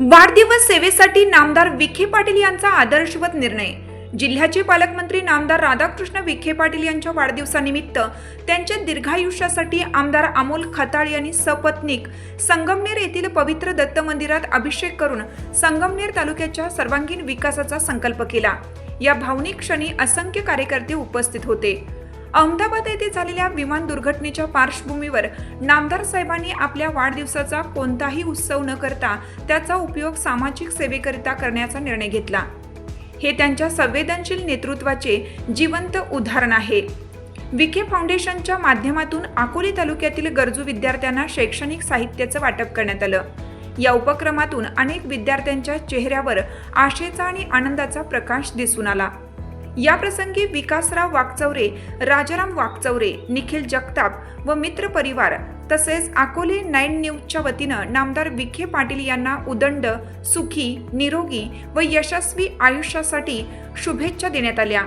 वाढदिवस सेवेसाठी नामदार विखे पाटील यांचा आदर्शवत निर्णय. जिल्ह्याचे पालकमंत्री नामदार राधाकृष्ण विखे पाटील यांच्या वाढदिवसानिमित्त त्यांच्या दीर्घायुष्यासाठी आमदार अमोल खताळ यांनी सपत्नीक संगमनेर येथील पवित्र दत्त मंदिरात अभिषेक करून संगमनेर तालुक्याच्या सर्वांगीण विकासाचा संकल्प केला. या भावनिक क्षणी असंख्य कार्यकर्ते उपस्थित होते. अहमदाबाद येथे झालेल्या विमान दुर्घटनेच्या पार्श्वभूमीवर नामदार साहेबांनी आपल्या वाढदिवसाचा कोणताही उत्सव न करता त्याचा उपयोग सामाजिक सेवेकरिता करण्याचा निर्णय घेतला. हे त्यांच्या संवेदनशील नेतृत्वाचे जिवंत उदाहरण आहे. विखे फाउंडेशनच्या माध्यमातून अकोले तालुक्यातील गरजू विद्यार्थ्यांना शैक्षणिक साहित्याचं वाटप करण्यात आलं. या उपक्रमातून अनेक विद्यार्थ्यांच्या चेहऱ्यावर आशेचा आणि आनंदाचा प्रकाश दिसून आला. या प्रसंगी विकासराव वाकचौरे राजाराम वाकचौरे निखिल जगताप व मित्र परिवार तसेच अकोले नाईन न्यूजच्या वतीनं नामदार विखे पाटील यांना उदंड सुखी निरोगी व यशस्वी आयुष्यासाठी शुभेच्छा देण्यात आल्या.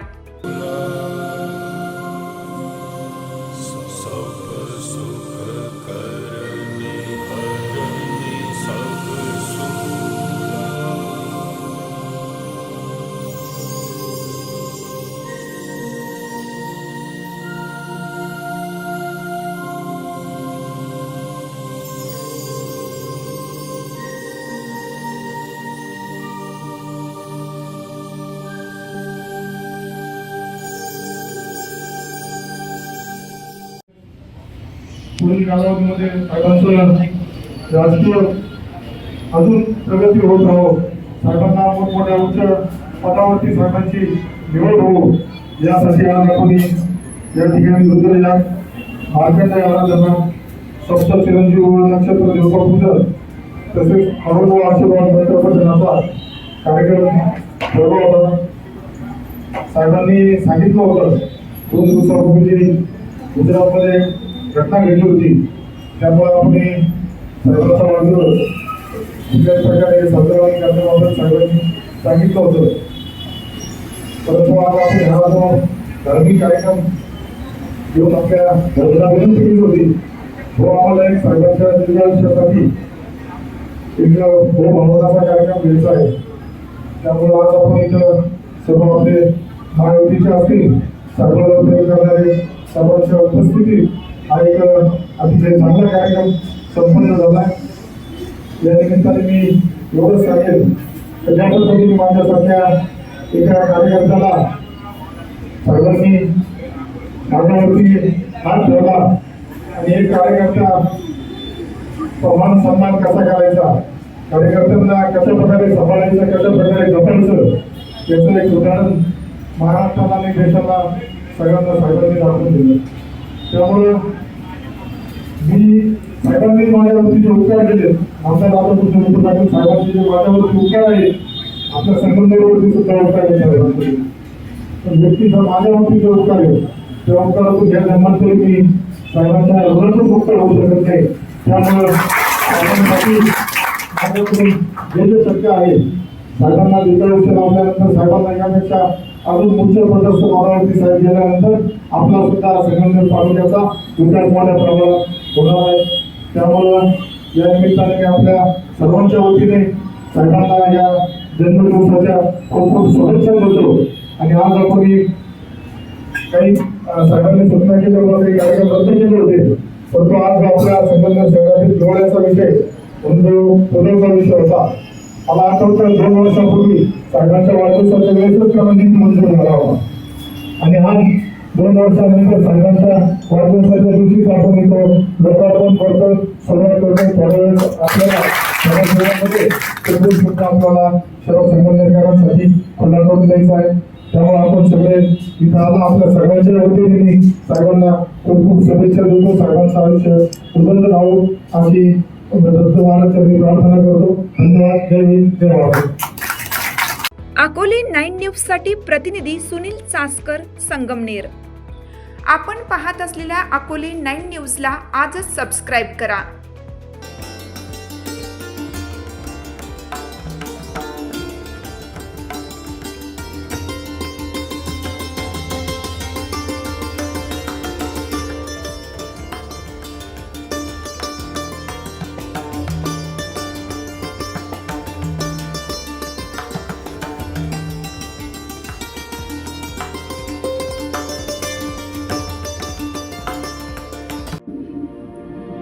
पुढील कालावधीमध्ये साहेबांचं राजकीय अजून प्रगती होत राहो. साहेबांना मोठमोठ्या उच्च पदावरती साहेबांची निवड हो यासाठी आज आपण या ठिकाणी रुद्रया मार्कंड आराधना सप्त चिरंजीव व नक्षत्र देवपूजन तसेच हळूहळू आशीर्वाद पत्रपठणाचा कार्यक्रम ठरवला होता. साहेबांनी सांगितलं होतं दोन दिवसापूर्वी गुजरातमध्ये घटना घडली होती. त्यामुळे आपण सर्वांचा वाढदिवस कुठल्याच प्रकारे साजरा करण्याबाबत सर्वांनी सांगितलं होतं. परंतु आज आपण ह्याला जो धार्मिक कार्यक्रम घेऊन आपल्या घरला विनंती केली होती. तो आम्हाला एक सर्वांच्या दीर्घायुष्यासाठी एक भावनाचा कार्यक्रम घ्यायचा आहे. त्यामुळे आज आपण इथं सर्व आपले महायुतीचे असतील सर्व करणारे सर्वांच्या उपस्थितीत हा एक अतिशय चांगला कार्यक्रम संपन्न झाला. या निमित्ताने मी एवढंच सांगेन. तर माझ्यासारख्या एका कार्यकर्त्याला सर्वांनी मागण्यावरती हात ठेवला आणि एक कार्यकर्ता समान सन्मान कसा करायचा? कार्यकर्त्यांना कशा प्रकारे सांभाळायचं कशा प्रकारे जपायचं? याचं एक उदाहरण महाराष्ट्राला आणि देशाला सगळ्यांना साहेबांनी दाखवून दिलं. त्यामुळं मी साहेबांनी माझ्यावरती जे उपकार केले आमच्या राधाकृष्ण विखे पाटील साहेबांचे जे माझ्यावरती उपकार आहे आपल्या संगमनेरवरती सुद्धा उपकार आहे साहेबांचे पण व्यक्तीचा माझ्यावरती जो उपकार आहे त्या उपकारातून या जन्मात मी साहेबांच्या ऋणातून उपकार होऊ शकत नाही. त्यामुळं साहेबांसाठी माझ्याकडून जे जे शक्य आहे साहेबांना दीर्घायुष्य लावल्यानंतर साहेबांना यापेक्षा अजून उच्च पदस्थ पदावरती साहेब गेल्यानंतर आपला सुद्धा संगमनेर तालुक्याचा विकास मोठ्या प्रमाणात होणार आहे. त्यामुळं या निमित्ताने मी आपल्या सर्वांच्या वतीने साहेबांना या जन्मदिवसाच्या खूप खूप शुभेच्छा देतो. आणि आज आपण ही काही साहेबांनी सूचना केल्यामुळे काही कार्यक्रम रद्द केले होते. परंतु आज आपल्या संगमनेर शहरातील डोळ्याचा विषय म्हणून पुनर्चा विषय होता. मला आठवतं दोन वर्षापूर्वी साहेबांच्या वाढदिवसाच्या वेळेसच त्याला मंजूर झाला होता. आणि आज दोन वर्षानंतर साहेबांच्या वाढदिवसाच्या दिवशीच आपण इथं लोकार्पण करतो सुरुवात करतो त्यावेळेस आपल्याला सुद्धा आपल्याला सर्व संगमनेरकरांसाठी खुला करून द्यायचा आहे. त्यामुळे आपण सगळे इथं आला. आपल्या सगळ्यांच्या वतीने मी साहेबांना खूप खूप शुभेच्छा देतो. साहेबांचं आयुष्य उदंड राहू. अशी दत्त प्रार्थना करतो धन्यवाद जय हिंद जय महाराष्ट्र अकोले नाईन न्यूजसाठी प्रतिनिधी सुनील चासकर संगमनेर. आपण पाहत असलेल्या अकोले नाईन न्यूजला आजच सबस्क्राईब करा.